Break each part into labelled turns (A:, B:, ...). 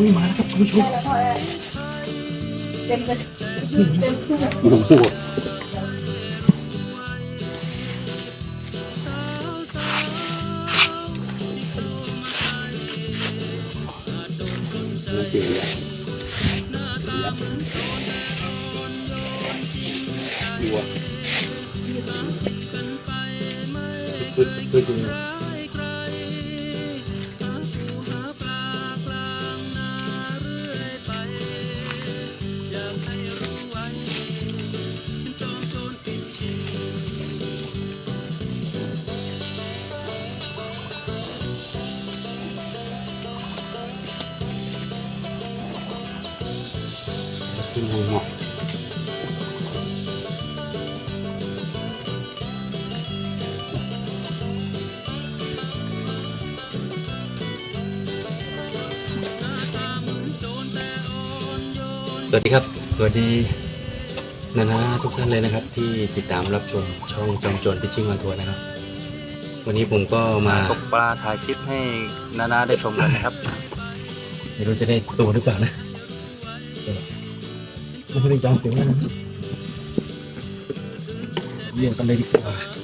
A: อุ้ยมาแล้วครับคุณผู้ชม
B: เต็มเลยเต็มเสื้อ
A: โอ้โห วัสดีครับ สวัสดีนานาทุกท่านเลยนะครับ ที่ติดตามรับชมช่องจอมโจรพิชิ่งวันทัวร์นะครับ วันนี้ผมก็มา
C: ตกปลาถ่ายคลิปให้นานาได้ชมกันนะครับ
A: ไม่รู้จะได้ตัวหรือเปล่านะไม่ได้จองเสียงนะเยี่ยมกันเลยดีกว่า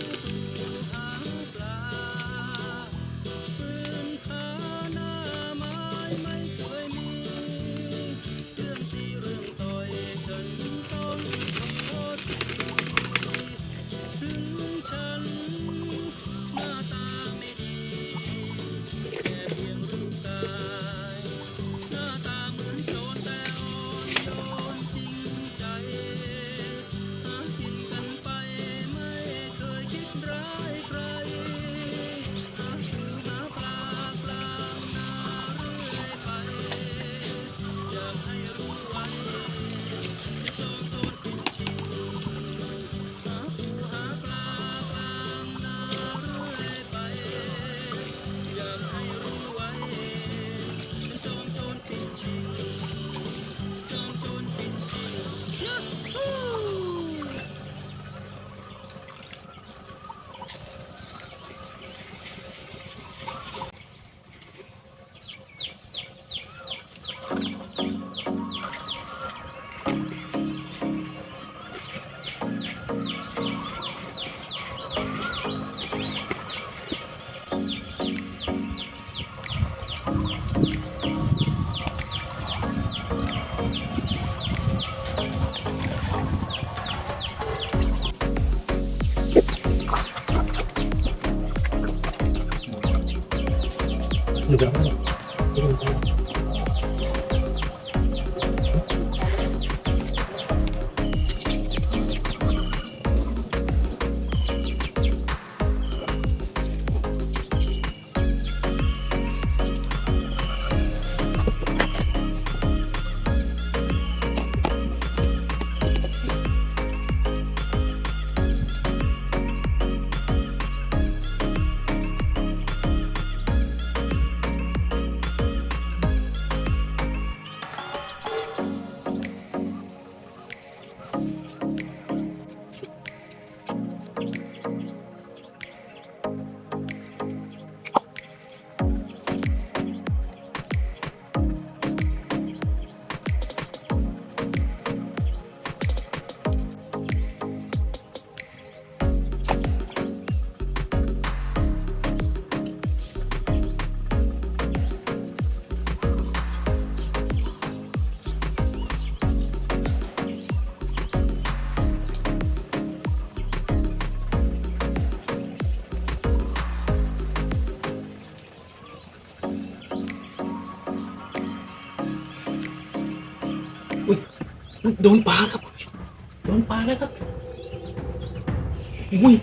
A: โดนปลาครับ โดนปลาแล้วครับอุ้ย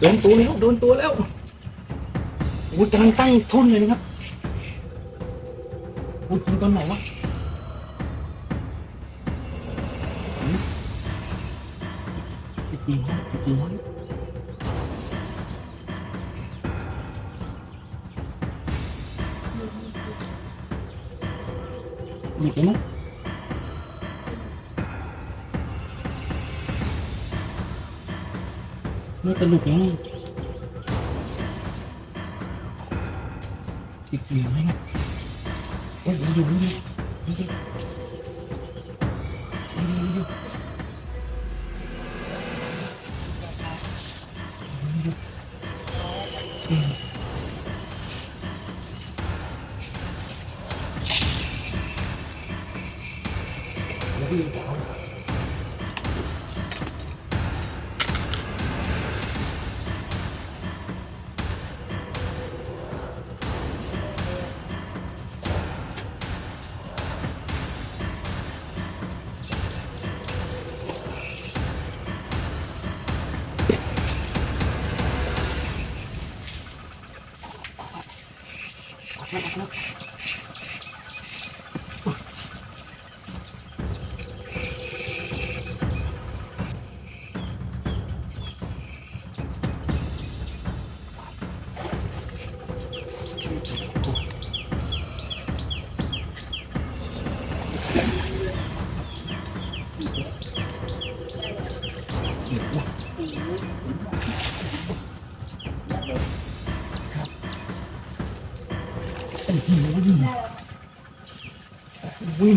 A: โดนตัวแล้วโดนตัวแล้วอุ้ยกำลังตั้งทุ่นเลยนะครับอุ้ยกินตอนไหนวะ ไม่สนุกยังติดอยู่ไหมนะโอ้ยอยู่อยู่อยู่อยู่อยู่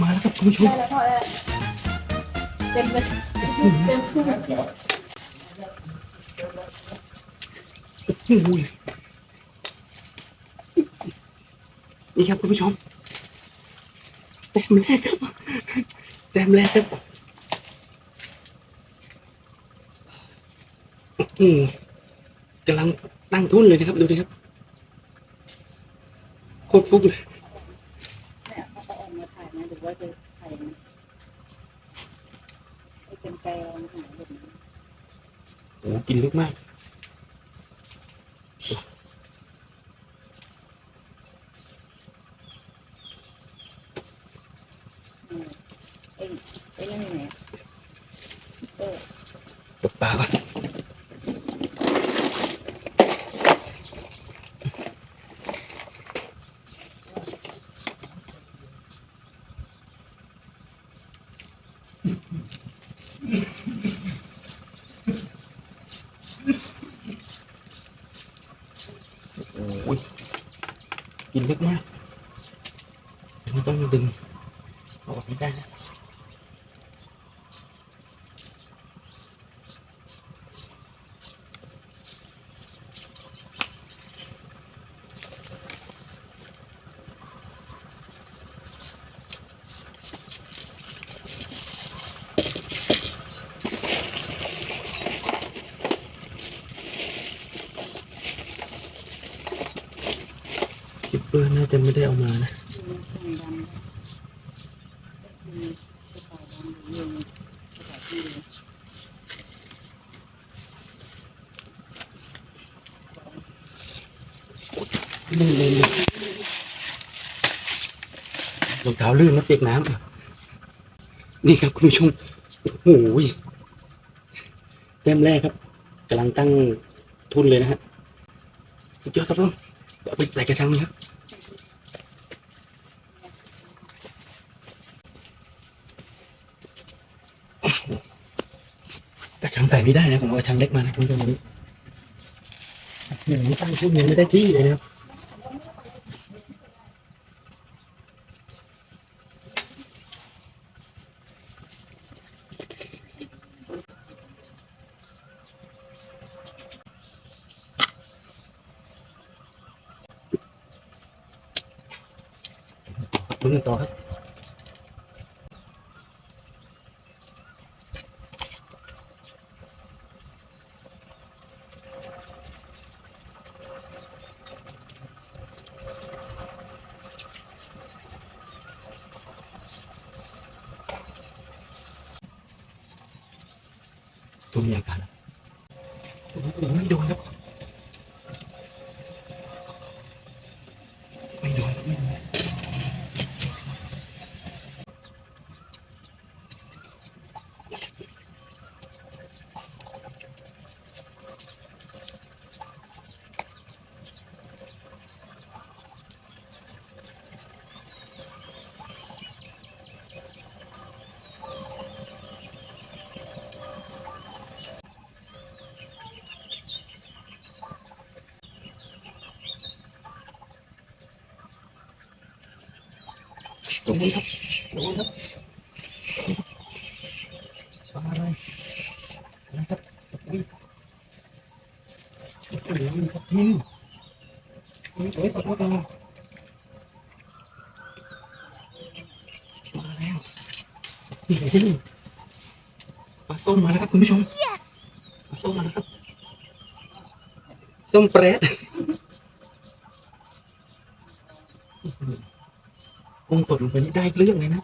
A: มาแล้วครับคุณผู้ชม
B: ได้แล้วพอแล้วเต็มเลยเต็มสู้
A: อุ้ยนี่ครับคุณผู้ชมแต้มแรกครับแต้มแรกครับอืมกำลังตั้งทุนเลยนะครับ ดูดิครับโคตรฟุกเลย
B: เขาเอาออกมาถ่ายนะหรือ ว่าจะใครไอ้เป็นไกลเอามาถ่ายแบบนี้
A: โอ้กินลึกมาก
B: เออไอ้ไอ้นั่นอยู่ไหนเออ
A: ตกปลาก่อนโอ้ยกินลึกมากอันนี้ต้องดึงออกไม่ได้นะ คิปเป อร์น่าจะไม่ได้เอามานะลื่นเลยรองเท้าลื่นแล้วเปียกน้ำนี่ครับคุณผู้ชมโอ้โหแต้มแรกครับกำลังตั้งทุนเลยนะฮะสุดยอดครับผมเอาไปใส่กระชังนี่ครับ กระชังใส่ไม่ได้นะผมเอาชามเล็กมานะคุณผู้ชมวันนี้อย่างนี้ตั้งทุนยังไม่ได้ที่เลยนะครับ ลุ้นกันต่อครับตัวมีอาการแล้วโอ้โหไม่โดนครับ ไม่โดนไม่โดน โตรงนครับโดนครับปลาอะไรนะครับตรงนี่โอ้โหครับทินนี่สวยสดงดงามมาแล้วนี่ที่นี่ปลาส้มมาแล้วครับคุณผู้ชมปลาส้มมาแล้วครับส้มเปรต กุ้งสดลงไปนี่ได้เรื่องเลยนะ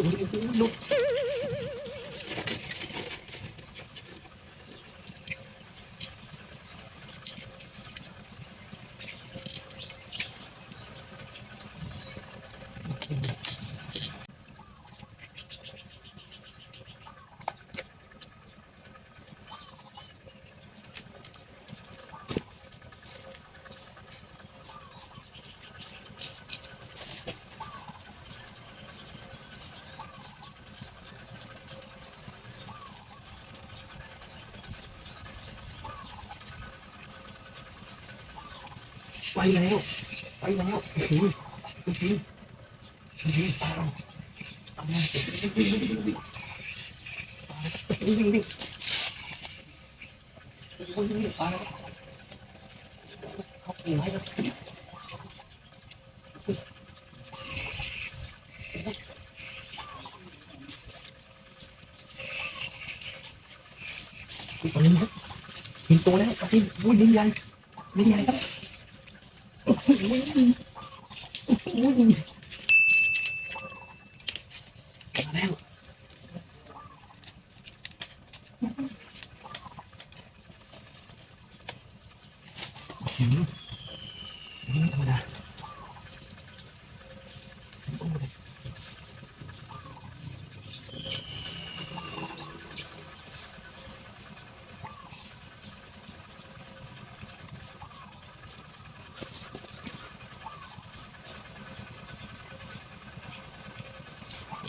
A: চুরি হলো ไปแล้วไปแล้วโอ้โหโอ้โหโอ้โหตามตามมาวิ่งวิ่งวิ่งวิ่งวิ่งวิ่งวิ่งวิ่งวิ่งวิ่งไปแล้วเข้าไปไหนครับตอนนี้ครับเห็นตัวแล้วตอนนี้วิ่งยิ่งใหญ่ยิ่งใหญ่ครับ Mm. Mm.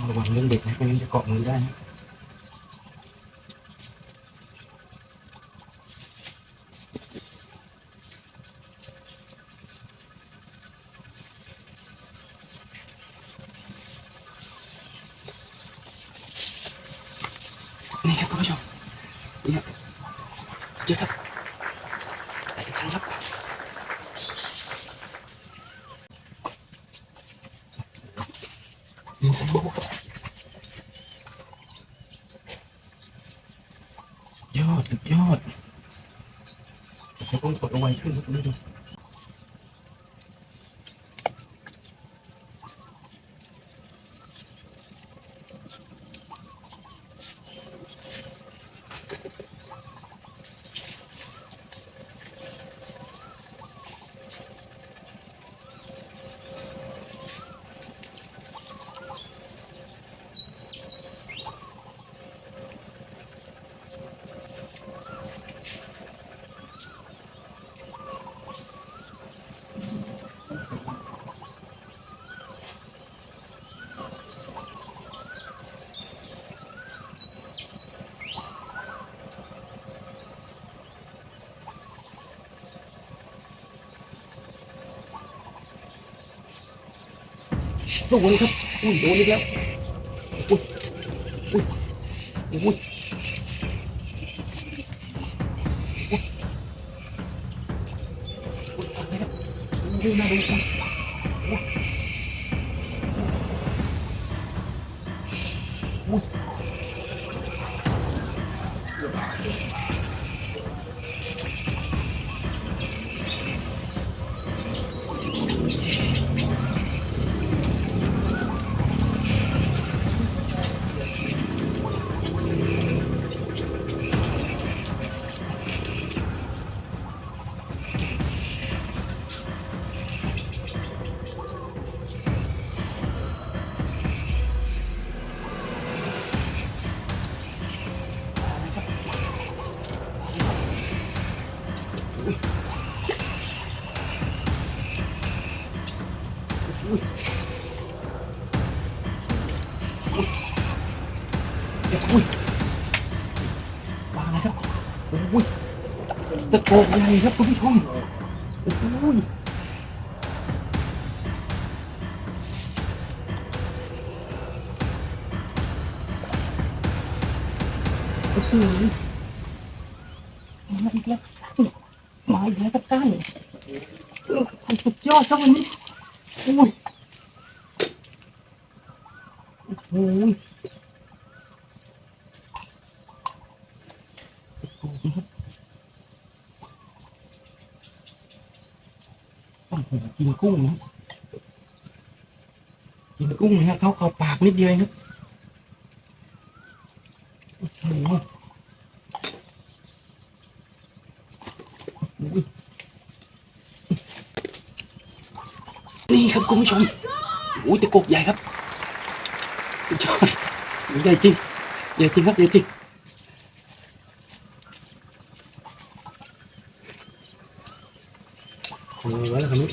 A: ระวังเรื่องเด็กนะไม่งั้นจะเกาะมือได้นะ どうぞ。 ลูกนนี้ครับ อุ้ยโดนอีกแล้วอุ้ยอุ้ยอุ้ยดูนะดูนะอุ้ย โกกใหญ่ครับคุณผู้ชมโอ้ยโอ้โหมาอีกแล้วมาอีกแล้วกับก้านสุดยอดครับวันนี้โอ้ยโอ้ย โอ้โห กุ้งนะกินกุ้งนะเขาเข้าปากนิดเดียวเองครับนี่ครับคุณผู้ชมโอ้ยตะกบใหญ่ครับสุดยอดใหญ่จริงใหญ่จริงครับใหญ่จริงโอ้ยแล้วครับนี่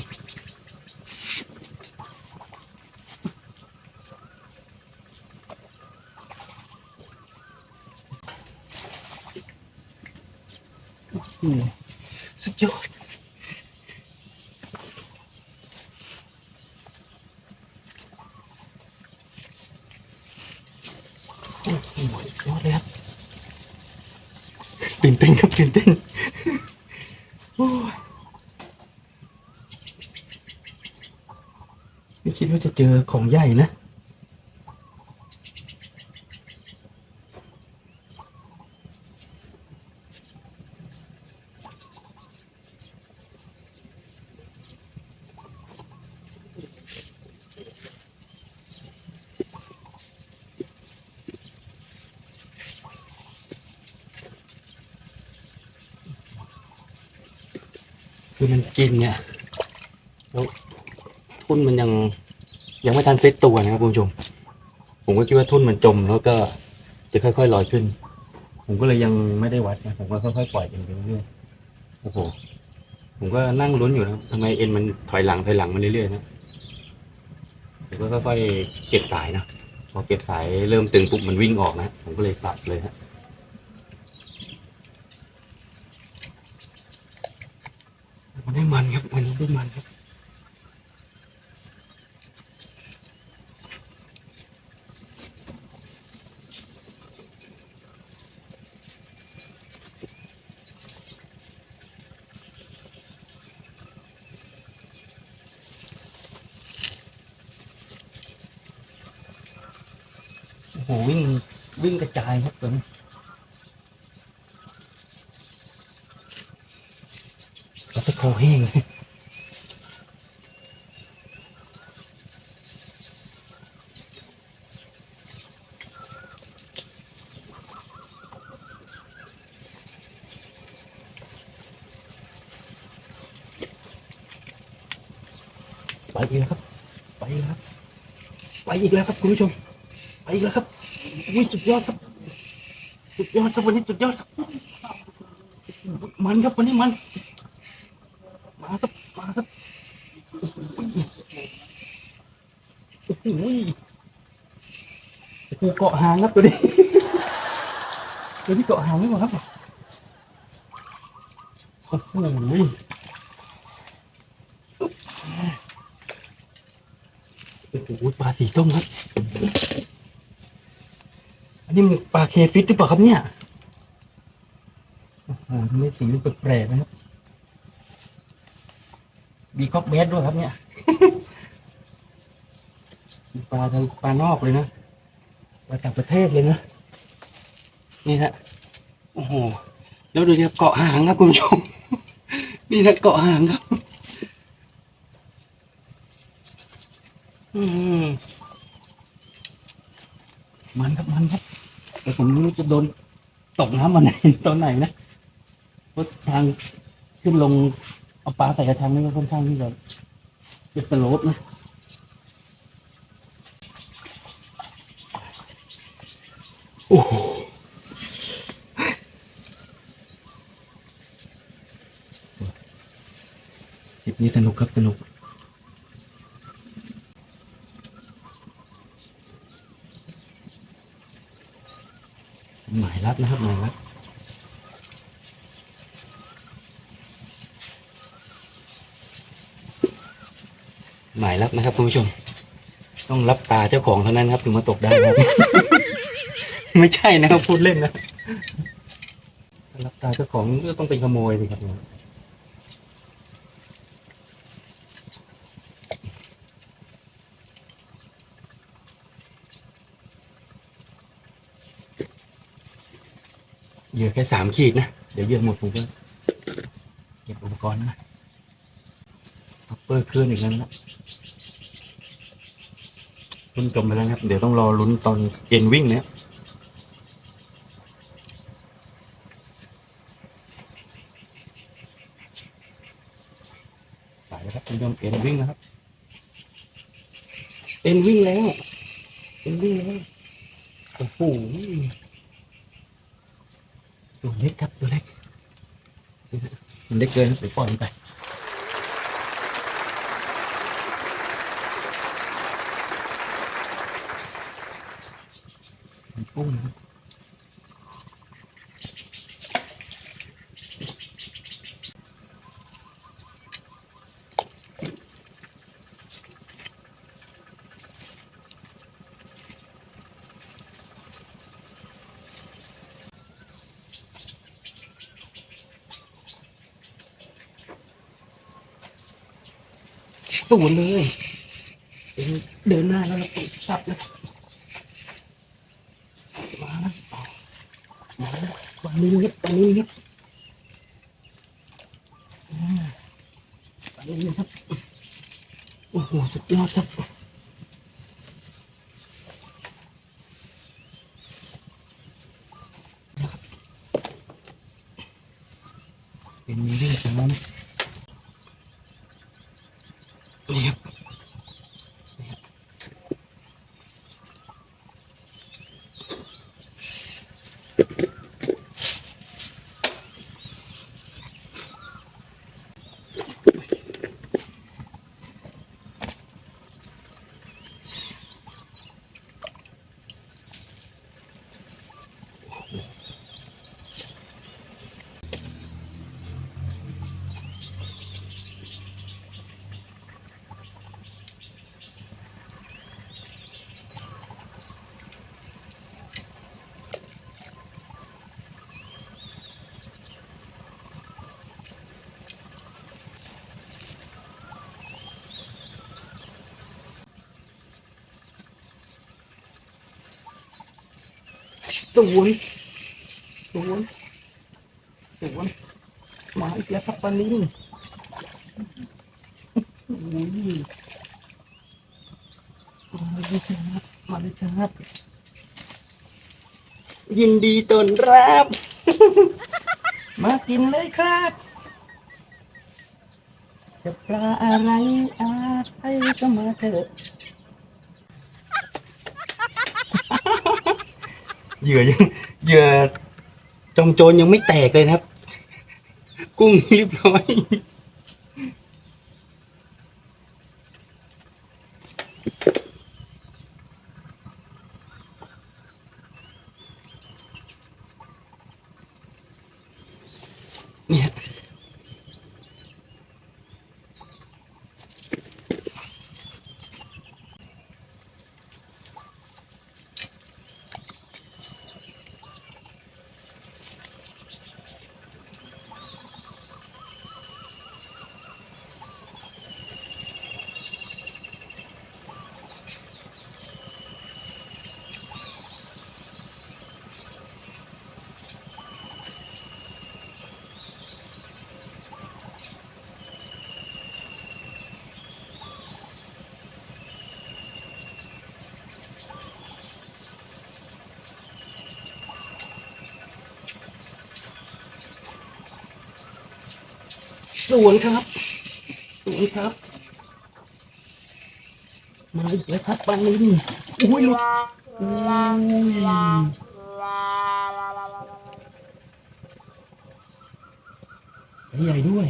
A: สุดยอดโอ้โหยอดเลยครับตื่นเต้นครับตื่นเต้นไม่คิดว่าจะเจอของใหญ่นะ คือมันกินเนี่ยแล้วทุ่นมันยังยังไม่ทันเซ็ตตัวนะครับคุณผู้ชม ผมก็คิดว่าทุ่นมันจมแล้วก็จะค่อยๆลอยขึ้น ผมก็เลยยังไม่ได้วัดนะผมก็ค่อยๆปล่อยมันไปเรื่อยๆโอ้โหผมก็นั่งลุ้นอยู่นะทำไมเอ็นมันถอยหลังถอยหลังมาเรื่อยๆนะผมก็ค่อยๆเก็บสายนะพอเก็บสายเริ่มตึงปุ๊บมันวิ่งออกนะ ผมก็เลยสับเลยฮะมันได้มันครับวันนี้ได้มันครับ โอ้โหวิ่งวิ่งกระจายครับตัวนี้แล้วตะโคแห้งไปอีกแล้วครับ ไปอีกแล้วครับ ไปอีกแล้วครับคุณผู้ชม ไปอีกแล้วครับ อุ้ยสุดยอดครับ สุดยอดครับวันนี้สุดยอดครับมันครับวันนี้มัน มาครับมาครับโอ้โหโอ้โหเกาะหางครับตัวนี้ตัวนี้เกาะหางไม่หมดครับโอ้โหโอ้โหปลาสีส้มครับ อันนี้มันปลาเคฟิตหรือเปล่าครับเนี่ยโอ้โหทำไมสีมันแปลกๆนะครับมีคอกเบสด้วยครับเนี่ยปลาทางปลานอกเลยนะปลาต่างประเทศเลยนะนี่ฮะโอ้โหแล้วดูดิครับเกาะหางครับคุณผู้ชมนี่นะเกาะหางครับ อืม มันครับมันครับแต่ผมไม่รู้จะโดนตกน้ำวันไหนตอนไหนนะเพราะทางขึ้นลงเอาปลาใส่กระชังนี่ก็ค่อนข้างที่จะจะสโลปนะโอ้โหคลิปนี้สนุกครับสนุก หมาย รับนะครับหมายรับหมายรับนะครับคุณผู้ชม ต้องรับตาเจ้าของเท่านั้นครับถึงมาตกได้ครับ ไม่ใช่นะครับพูดเล่นนะถ้ารับตาเจ้าของก็ต้องเป็นขโมยสิครับ เนี่ยเหยื่อแค่สามขีดนะ เดี๋ยวเยื่อหมดผมก็เก็บอุปกรณ์นะท็อปเปอร์เคลื่อนอีกแล้วนะรุ่นจมไปแล้วครับ เดี๋ยวต้องรอลุ้นตอนเอ็นวิ่งเนะไปแล้วครับคุณผู้ชมเอ็นวิ่งแล้วครับเอ็นวิ่งแล้วเอ็นวิ่งแล้วโอ้โห ตัวเล็กครับตัวเล็กมันเล็กเกินไปปล่อยมันไปมันกุ้ง สวนเลยเดินหน้าแล้วเราต้องสับเลยมาแล้วมาแล้ววันนี้นิดวันนี้นิดวันนี้นะครับโอ้โหสุดยอดครับ สวนสวนสวนมาอีกแล้วครับปลาลิงโอ้ยมาเลยครับมาเลยครับยินดีต้อนรับ มากินเลยครับจะปลาอะไรอาใครก็มาเถอะ เหยื่อยังเหยื่อจอมโจรยังไม่แตกเลยครับ กุ้งเรียบร้อย สวนครับสวนครับ มาอีกแล้วครับปลานินอุ้ยลูกอุ้ยใหญ่ด้วย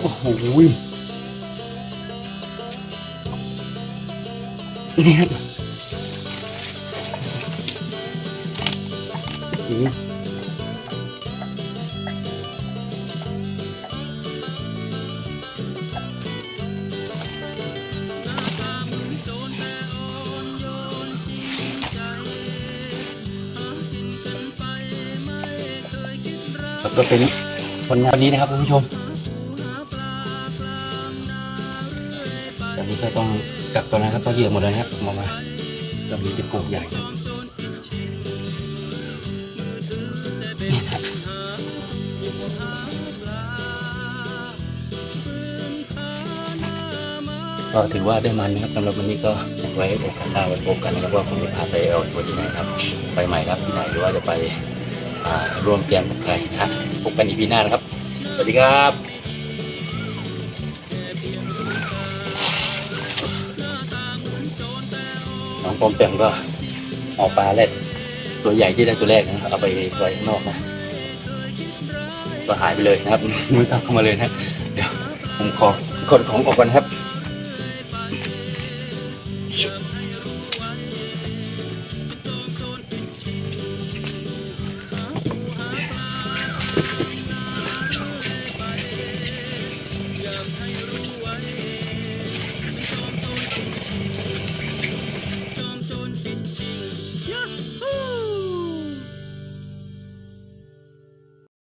A: โอ้โหนี่ครับโอ้ก็เป็นผลงานนี้นะครับคุณผู้ชม ก็ต้องกลับก่อนนะครับเพราะเหยื่อหมดแล้วนะครับมามาตอนนี้จะปลูกใหญ่ครับนี่ครับก็ถือว่าได้มันนะครับสำหรับวันนี้ก็ไว้โอกาสหน้าไว้พบกันนะครับว่าผมจะพาไปเอาตัวที่ไหนครับ ไปใหม่ครับที่ไหนหรือว่าจะไปร่วมแจมกับใครชัดพบกันอีพีหน้านะครับ สวัสดีครับ ปอมแปมก็เอาปลาแรกตัวใหญ่ที่ได้ตัวแรกนะครับเอาไปไว้ข้างนอกนะก็หายไปเลยนะครับ ไม่ต้องเข้ามาเลยนะ เดี๋ยวผมขอขนของออกก่อนครับ